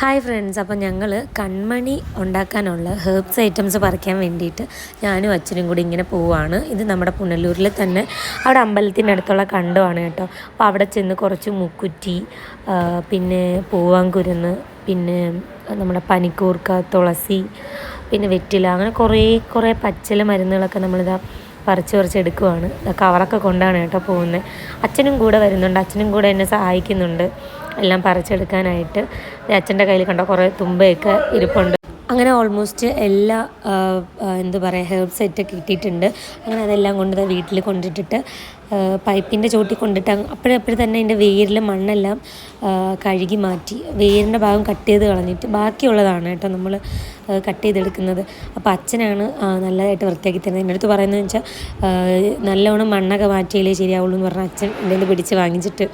Hi friends അപ്പോൾ ഞങ്ങൾ കൺമണി ഉണ്ടാക്കാനുള്ള ഹെർബ്സ് ഐറ്റംസ് പറിക്കാൻ വേണ്ടിയിട്ട് ഞാനും അച്ഛനും കൂടി ഇങ്ങനെ പോവുകയാണ് ഇത് നമ്മുടെ പുനലൂരിൽ തന്നെ അവിടെ അമ്പലത്തിന്റെ അടുത്തുള്ള കണ്ടമാണ് കേട്ടോ. അപ്പോൾ അവിടെ ചെന്ന് കുറച്ച് മുക്കുറ്റി പിന്നെ പൂവാങ്കുരുന്ന് പിന്നെ നമ്മുടെ പനിക്കൂർക്ക തുളസി പിന്നെ വെറ്റില അങ്ങനെ കുറേ കുറേ പച്ചില മരുന്നുകളൊക്കെ നമ്മളിതാ പറിച്ച് പറിച്ച് എടുക്കുവാണ്. കവറൊക്കെ കൊണ്ടാണ് കേട്ടോ പോകുന്നത് അച്ഛനും കൂടെ വരുന്നുണ്ട്. അച്ഛനും കൂടെ എന്നെ സഹായിക്കുന്നുണ്ട്. എല്ലാം പറിച്ചെടുക്കാനായിട്ട്. അച്ഛന്റെ കയ്യിൽ കണ്ടോ കുറേ തുമ്പയൊക്കെ ഇരിപ്പുണ്ട്. അങ്ങനെ ഓൾമോസ്റ്റ് എല്ലാ എന്ത് പറയുക ഹെർബ് സെറ്റൊക്കെ കിട്ടിയിട്ടുണ്ട്. അങ്ങനെ അതെല്ലാം കൊണ്ട് വീട്ടിൽ കൊണ്ടിട്ടിട്ട് പൈപ്പിന്റെ ചോട്ടി കൊണ്ടിട്ട് അപ്പോഴപ്പോഴും തന്നെ അതിന്റെ വേരിൽ മണ്ണെല്ലാം കഴുകി മാറ്റി. വേരിന്റെ ഭാഗം കട്ട് ചെയ്ത് കളഞ്ഞിട്ട് ബാക്കിയുള്ളതാണ് കേട്ടോ നമ്മൾ കട്ട് ചെയ്തെടുക്കുന്നത്. അപ്പോൾ അച്ഛനാണ് നല്ലതായിട്ട് വൃത്തിയാക്കി തരുന്നത്. എന്റെ അടുത്ത് പറയുന്നത് വെച്ചാൽ നല്ലോണം മണ്ണൊക്കെ മാറ്റിയാലേ ശരിയാവുള്ളൂ എന്ന് പറഞ്ഞാൽ അച്ഛൻ എന്റെ നിന്ന് പിടിച്ച് വാങ്ങിച്ചിട്ട്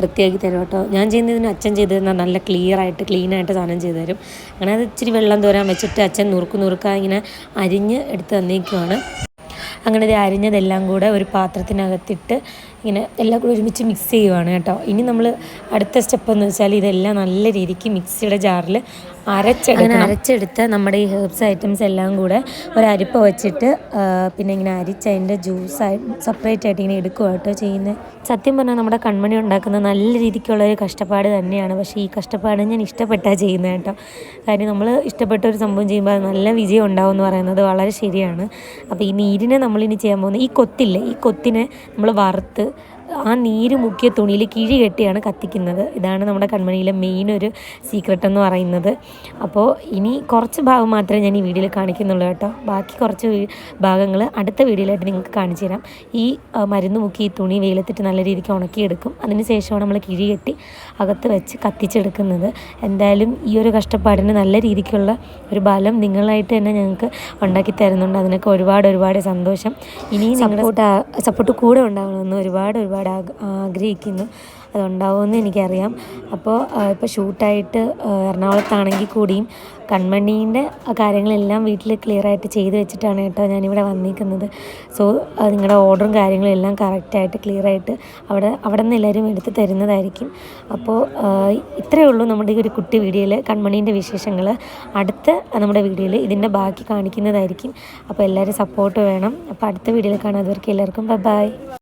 വൃത്തിയാക്കി തരും കേട്ടോ. ഞാൻ ചെയ്യുന്നതിന് അച്ഛൻ ചെയ്ത് തന്നാൽ നല്ല ക്ലീൻ ആയിട്ട് സാധനം ചെയ്തു തരും. അങ്ങനെ അത് ഇച്ചിരി വെള്ളം തോരാൻ വെച്ചിട്ട് അച്ഛൻ നുറുക്ക് നുറുക്കാൻ ഇങ്ങനെ അരിഞ്ഞ് എടുത്ത് തന്നേക്കുവാണ്. അങ്ങനെ ഇത് അരിഞ്ഞതെല്ലാം കൂടെ ഒരു പാത്രത്തിനകത്തിട്ട് ഇങ്ങനെ എല്ലാം കൂടി ഒരുമിച്ച് മിക്സ് ചെയ്യുവാണ് കേട്ടോ. ഇനി നമ്മൾ അടുത്ത സ്റ്റെപ്പ് എന്ന് വെച്ചാൽ ഇതെല്ലാം നല്ല രീതിക്ക് മിക്സിയുടെ ജാറിൽ അരച്ചെടുക്കണം. അരച്ചെടുത്ത് നമ്മുടെ ഈ ഹെർബ്സ് ഐറ്റംസ് എല്ലാം കൂടെ ഒരു അരിപ്പ വെച്ചിട്ട് പിന്നെ ഇങ്ങനെ അരിച്ച് അതിന്റെ ജ്യൂസായി സെപ്പറേറ്റ് ആയിട്ട് ഇങ്ങനെ എടുക്കുക കേട്ടോ ചെയ്യുന്നത് സത്യം പറഞ്ഞാൽ നമ്മുടെ കൺമണി ഉണ്ടാക്കുന്ന നല്ല രീതിക്കുള്ള ഒരു കഷ്ടപ്പാട് തന്നെയാണ്. പക്ഷേ ഈ കഷ്ടപ്പാട് ഞാൻ ഇഷ്ടപ്പെട്ടാണ് ചെയ്യുന്നത് കേട്ടോ. കാര്യം നമ്മൾ ഇഷ്ടപ്പെട്ട ഒരു സംഭവം ചെയ്യുമ്പോൾ അത് നല്ല വിജയം ഉണ്ടാവും എന്ന് പറയുന്നത് വളരെ ശരിയാണ്. അപ്പോൾ ഈ നീരിനെ നമ്മളിനി ചെയ്യാൻ പോകുന്നത് ഈ കൊത്തില്ലേ ഈ കൊത്തിനെ നമ്മൾ വറുത്ത് ആ നീര് മുക്കിയ തുണിയിൽ കിഴി കെട്ടിയാണ് കത്തിക്കുന്നത്. ഇതാണ് നമ്മുടെ കൺമണിയിലെ മെയിൻ ഒരു സീക്രട്ട് എന്ന് പറയുന്നത്. അപ്പോൾ ഇനി കുറച്ച് ഭാഗം മാത്രമേ ഞാൻ ഈ വീഡിയോയിൽ കാണിക്കുന്നുള്ളൂ കേട്ടോ. ബാക്കി കുറച്ച് ഭാഗങ്ങൾ അടുത്ത വീഡിയോയിലായിട്ട് നിങ്ങൾക്ക് കാണിച്ചു തരാം. ഈ മരുന്ന് മുക്കി ഈ തുണി വെയിലത്തിട്ട് നല്ല രീതിക്ക് ഉണക്കിയെടുക്കും. അതിന് ശേഷമാണ് നമ്മൾ കിഴി കെട്ടി അകത്ത് വെച്ച് കത്തിച്ചെടുക്കുന്നത്. എന്തായാലും ഈ ഒരു കഷ്ടപ്പാടിന് നല്ല രീതിക്കുള്ള ഒരു ബലം നിങ്ങളായിട്ട് തന്നെ ഞങ്ങൾക്ക് ഉണ്ടാക്കി തരുന്നുണ്ട്. അതിനൊക്കെ ഒരുപാട് ഒരുപാട് സന്തോഷം. ഇനിയും സപ്പോർട്ട് സപ്പോർട്ട് കൂടെ ഉണ്ടാവണമെന്ന് ഒരുപാട് ഒരുപാട് ആഗ് ആഗ്രഹിക്കുന്നു. അതുണ്ടാവുമെന്ന് എനിക്കറിയാം. അപ്പോൾ ഇപ്പോൾ ഷൂട്ടായിട്ട് എറണാകുളത്താണെങ്കിൽ കൂടിയും കൺമണീന്റെ കാര്യങ്ങളെല്ലാം വീട്ടിൽ ക്ലിയർ ആയിട്ട് ചെയ്ത് വെച്ചിട്ടാണ് കേട്ടോ ഞാനിവിടെ വന്നിരിക്കുന്നത് സോ നിങ്ങളുടെ ഓർഡറും കാര്യങ്ങളും എല്ലാം കറക്റ്റായിട്ട് ക്ലിയർ ആയിട്ട് അവിടെ അവിടെ നിന്ന് എല്ലാവരും എടുത്ത് തരുന്നതായിരിക്കും. അപ്പോൾ ഇത്രയേ ഉള്ളൂ നമ്മുടെ ഈ ഒരു കുട്ടി വീഡിയോയിൽ കൺമണീന്റെ വിശേഷങ്ങൾ അടുത്ത നമ്മുടെ വീഡിയോയിൽ ഇതിന്റെ ബാക്കി കാണിക്കുന്നതായിരിക്കും. അപ്പോൾ എല്ലാവരും സപ്പോർട്ട് വേണം. അപ്പോൾ അടുത്ത വീഡിയോയിൽ കാണാം. അതുവരെയ്ക്കും എല്ലാവർക്കും ബൈ ബൈ